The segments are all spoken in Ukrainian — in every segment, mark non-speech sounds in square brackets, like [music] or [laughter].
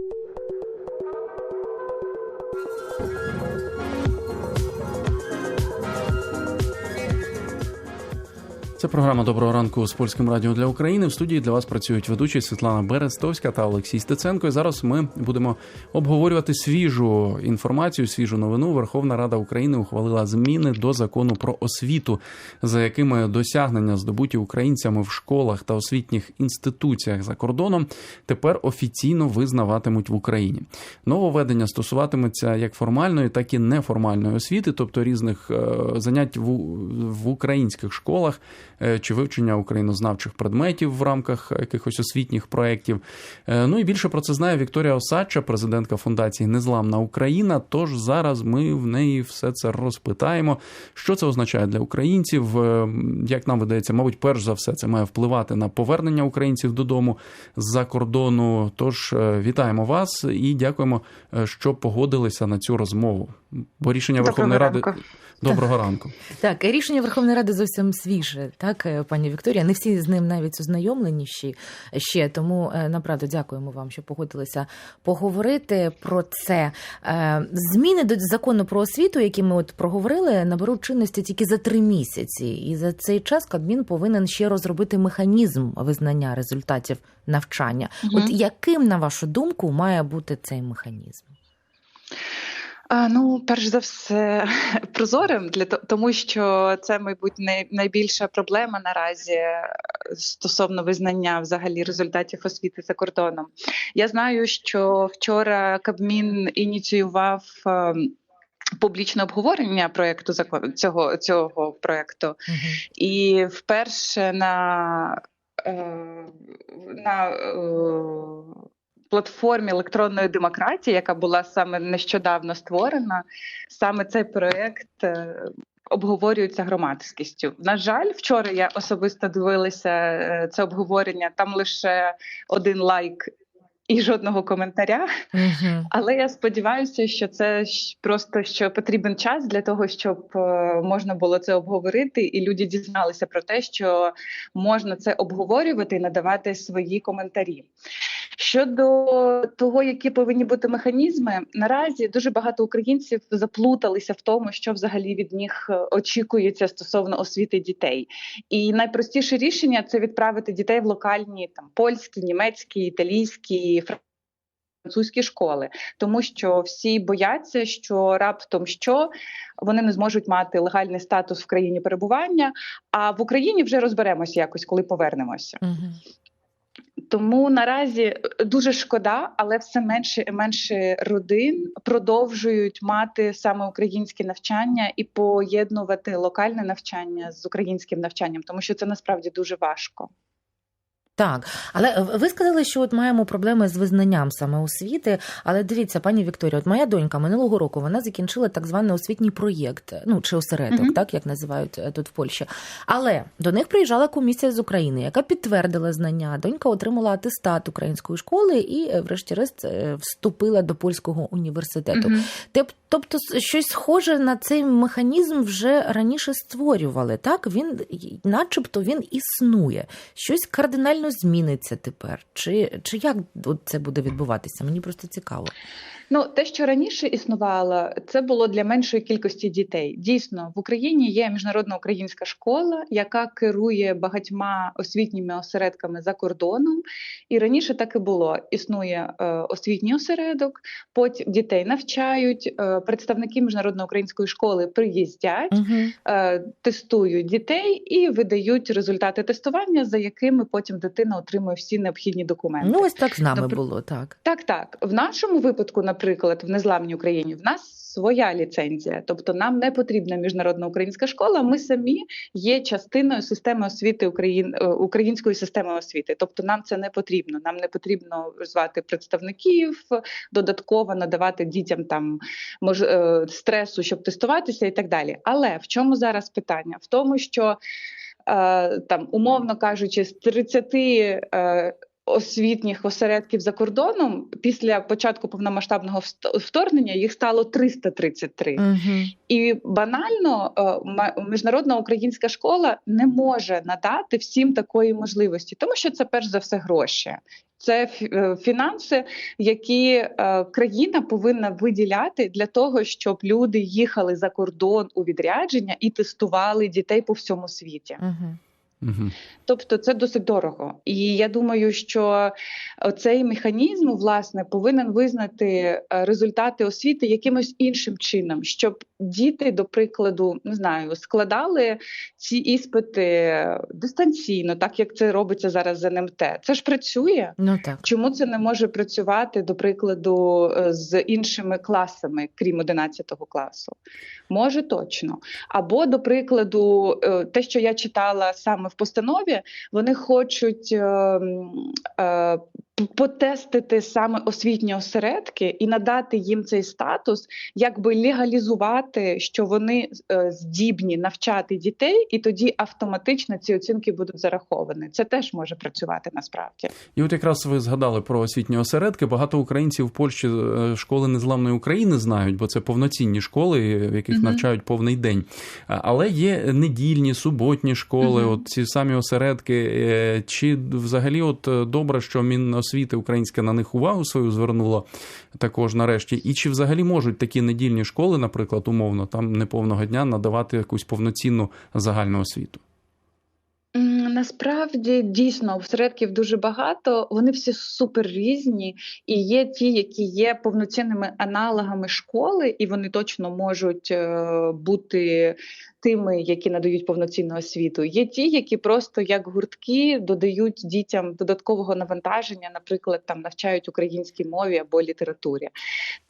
you Це програма Доброго ранку з польським радіо для України. В студії для вас працюють ведучі Світлана Берестовська та Олексій Стеценко. І зараз ми будемо обговорювати свіжу інформацію, свіжу новину. Верховна Рада України ухвалила зміни до закону про освіту, за якими досягнення здобуті українцями в школах та освітніх інституціях за кордоном тепер офіційно визнаватимуть в Україні. Нововведення стосуватиметься як формальної, так і неформальної освіти, тобто різних е, занять в, українських школах чи вивчення українознавчих предметів в рамках якихось освітніх проєктів. Е, Ну і більше про це знає Вікторія Осадча, президентка фундації Незламна Україна. Тож зараз ми в неї все це розпитаємо. Що це означає для українців? Е, Як нам видається, мабуть, перш за все це має впливати на повернення українців додому з-за кордону. Тож е, вітаємо вас і дякуємо, е, що погодилися на цю розмову. Бо рішення Доброго Верховної Ради доброго ранку. Так, рішення Верховної Ради зовсім свіже, так, е, пані Вікторія. Не всі з ним навіть ознайомлені ще, ще. Тому е, направду дякуємо вам, що погодилися поговорити про це. Е, Зміни до закону про освіту, які ми от проговорили, наберуть чинності тільки за три місяці. І за цей час Кабмін повинен ще розробити механізм визнання результатів навчання. Мгм. От яким, на вашу думку, має бути цей механізм? Ну, перш за все, [laughs] прозорим для тому, що це, мабуть, найбільша проблема наразі е, стосовно визнання взагалі результатів освіти за кордоном. Я знаю, що вчора Кабмін ініціював. е, Публічне обговорення проекту цього цього проекту, Угу. і вперше на, е, на платформі електронної демократії, яка була саме нещодавно створена, саме цей проект. е, Обговорюється громадськістю. На жаль, вчора я особисто дивилася е, це обговорення. Там лише один лайк і жодного коментаря. Угу. Але я сподіваюся, що це просто що потрібен час для того, щоб е, можна було це обговорити, і люди дізналися про те, що можна це обговорювати і надавати свої коментарі. Щодо того, які повинні бути механізми, наразі дуже багато українців заплуталися в тому, що взагалі від них е, очікується стосовно освіти дітей. І найпростіше рішення це відправити дітей в локальні там польські, німецькі, італійські, французькі школи, тому що всі бояться, що раптом що вони не зможуть мати легальний статус в країні перебування. А в Україні вже розберемося якось, коли повернемося. Угу. Тому наразі е, дуже шкода, але все менше і менше родин продовжують мати саме українське навчання і поєднувати локальне навчання з українським навчанням, тому що це насправді дуже важко. Так, але е, ви сказали, що от маємо проблеми з визнанням саме освіти. Але дивіться, пані Вікторія, от моя донька минулого року вона закінчила так званий освітній проєкт, ну чи осередок, Мгм. так як називають е, тут в Польщі. Але до них приїжджала комісія з України, яка підтвердила знання. Донька отримала атестат української школи і, е, врешті-решт, вступила до польського університету. Теп- Тобто щось схоже на цей механізм вже раніше створювали. Так він, начебто, він існує. Щось кардинально зміниться тепер. Чи, чи як це буде відбуватися? Мені просто цікаво. Ну, те, що раніше існувало, це було для меншої кількості дітей. Дійсно, в Україні є міжнародна українська школа, яка керує багатьма освітніми осередками за кордоном. І раніше так і було. Існує е, освітній осередок, потім дітей навчають. Е, представники міжнародної української школи приїздять, Угу. е, тестують дітей і видають результати тестування, за якими потім дитина отримує всі необхідні документи. Ну, ось так з нами Добре. було, так. Так, так. В нашому випадку, наприклад, в незламній Україні, в нас своя ліцензія, тобто нам не потрібна міжнародна українська школа. Ми самі є частиною системи освіти Україн... е, української системи освіти. Тобто нам це не потрібно. Нам не потрібно звати представників, додатково надавати дітям там мож... е, стресу, щоб тестуватися, і так далі. Але в чому зараз питання? В тому, що е, там, умовно кажучи, з 30 е, освітніх осередків за кордоном після початку повномасштабного вторгнення їх стало 333. Угу. І банально е, міжнародна українська школа не може надати всім такої можливості, тому що це перш за все гроші. Це е, фінанси, які е, країна повинна виділяти для того, щоб люди їхали за кордон у відрядження і тестували дітей по всьому світі. Угу. Угу. Тобто це досить дорого. І я думаю, що цей механізм власне повинен визнати е, результати освіти якимось іншим чином, щоб діти, до прикладу, не знаю, складали ці іспити дистанційно, так як це робиться зараз з НМТ. Це ж працює. Ну так. Чому це не може працювати, до прикладу, е, з іншими класами, крім 11 класу? Може точно. Або, до прикладу, е, те, що я читала саме в постанові, вони хочуть е, е, п- потестити саме освітні осередки і надати їм цей статус, якби легалізувати, що вони е, здібні навчати дітей, і тоді автоматично ці оцінки будуть зараховані. Це теж може працювати насправді. І от якраз ви згадали про освітні осередки. Багато українців в Польщі е, школи незламної України знають, бо це повноцінні школи, в яких Мгм. навчають повний день. Але є недільні, суботні школи, Мгм. от ці самі осередки. Е, Чи взагалі, от е, добре, що Міносвіти українське на них увагу свою звернуло також нарешті? І чи взагалі можуть такі недільні школи, наприклад, умовно, там неповного дня надавати якусь повноцінну загальну освіту? Насправді дійсно осередків дуже багато. Вони всі супер різні, і є ті, які є повноцінними аналогами школи, і вони точно можуть е, бути тими, які надають повноцінну освіту. Є ті, які просто як гуртки додають дітям додаткового навантаження, наприклад, там навчають українській мові або літературі.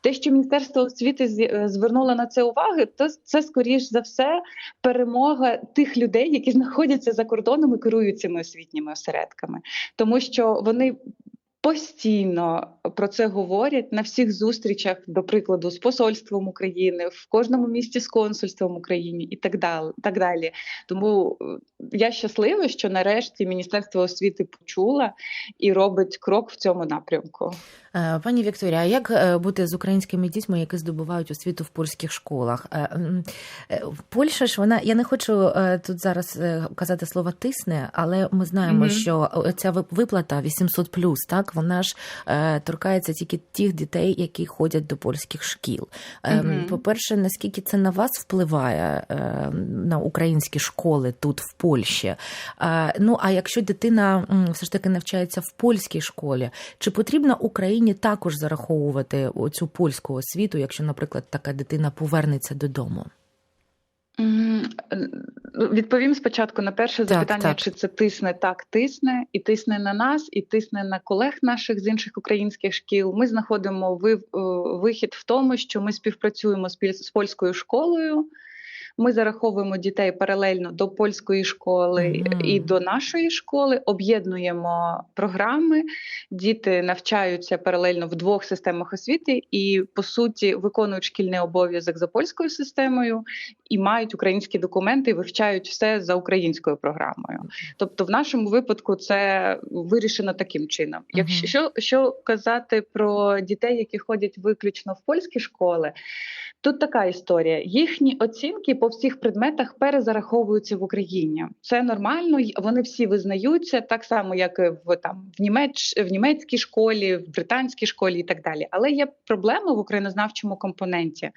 Те, що Міністерство освіти е, звернуло на це уваги, то це скоріш за все перемога тих людей, які [laughs] знаходяться за кордоном і керують цими освітніми осередками, тому що вони. Постійно про це говорять на всіх зустрічах, до прикладу, з посольством України, в кожному місті з консульством України і так далі. Так далі. Тому е, я щаслива, що нарешті Міністерство освіти почула і робить крок в цьому напрямку. Е, Пані Вікторія, а як е, бути з українськими дітьми, які здобувають освіту в польських школах? Польща ж вона, я не хочу тут зараз казати слово тисне, але ми знаємо, Мгм. що ця виплата 800+, так вона ж е, торкається тільки тих дітей, які ходять до польських шкіл. Е, Мгм. По-перше, наскільки це на вас впливає е, на українські школи тут в Польщі? Е, Ну а якщо дитина все ж таки навчається в польській школі, чи потрібно Україні також зараховувати цю польську освіту, якщо, наприклад, така дитина повернеться додому? Е, Відповім спочатку на перше Так, запитання, так. чи це тисне так, тисне, і тисне на нас, і тисне на колег наших з інших українських шкіл. Ми знаходимо е, вихід в тому, що ми співпрацюємо з польською школою. Ми зараховуємо дітей паралельно до польської школи Мгм. і до нашої школи, об'єднуємо програми. Діти навчаються паралельно в двох системах освіти і, по суті, виконують шкільний обов'язок за польською системою і мають українські документи, і вивчають все за українською програмою. Тобто, в нашому випадку це вирішено таким чином. Якщо що, що казати про дітей, які ходять виключно в польські школи, тут така історія: їхні оцінки по всіх предметах перезараховуються в Україні. Це нормально, вони всі визнаються так само, як в там в німеч в німецькій школі, в британській школі і так далі. Але є проблема в українознавчому компоненті.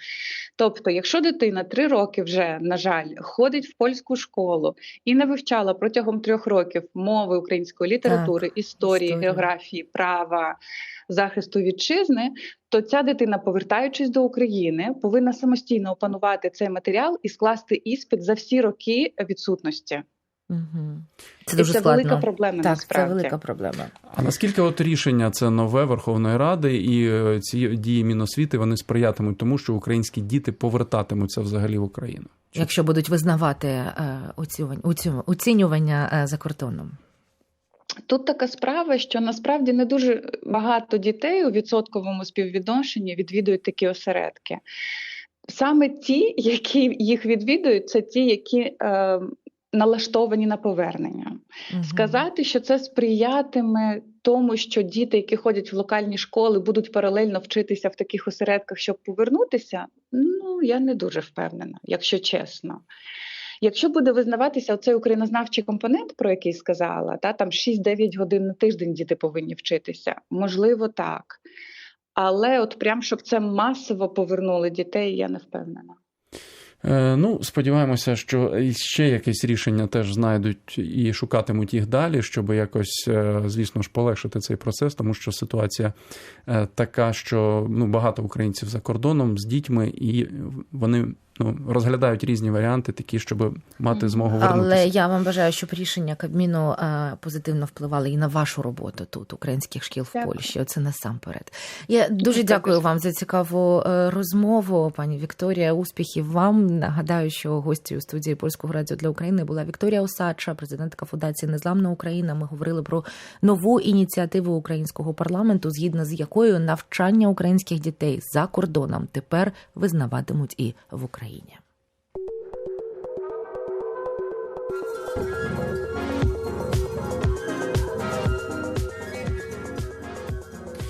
Тобто, якщо дитина три роки вже, на жаль, ходить в польську школу і не вивчала протягом трьох років мови української літератури, історії, історії. географії, права, захисту вітчизни, то ця дитина, повертаючись до України, повинна самостійно опанувати цей матеріал і скласти іспит за всі роки відсутності. Угу. Це І дуже це складно. велика проблема. так, насправді. це велика проблема. А наскільки от рішення це нове Верховної Ради і е, ці дії Міносвіти вони сприятимуть тому, що українські діти повертатимуться взагалі в Україну? Чи- Якщо будуть визнавати е, оцінювання е, за кордоном. Тут така справа, що насправді не дуже багато дітей у відсотковому співвідношенні відвідують такі осередки. Саме ті, які їх відвідують, це ті, які е, налаштовані на повернення. Мгм. Сказати, що це сприятиме тому, що діти, які ходять в локальні школи, будуть паралельно вчитися в таких осередках, щоб повернутися, ну я не дуже впевнена, якщо чесно. Якщо буде визнаватися оцей українознавчий компонент, про який сказала, та там 6-9 годин на тиждень діти повинні вчитися, можливо, так. Але от прям щоб це масово повернули дітей, я не впевнена. Е, Ну, сподіваємося, що ще якесь рішення теж знайдуть і шукатимуть їх далі, щоб якось, е, звісно ж, полегшити цей процес, тому що ситуація е, така, що ну, багато українців за кордоном з дітьми, і вони ну, розглядають різні варіанти, такі, щоб мати змогу вернутися. Але я вам бажаю, щоб рішення Кабміну е, позитивно впливали і на вашу роботу тут, українських шкіл в Дякую. Польщі. Оце насамперед. Я дуже Дякую. дякую вам за цікаву е, розмову, пані Вікторія. Успіхів вам. Нагадаю, що гостю у студії Польського радіо для України була Вікторія Осадча, президентка Фундації Незламна Україна. Ми говорили про нову ініціативу українського парламенту, згідно з якою навчання українських дітей за кордоном тепер визнаватимуть і в Україні.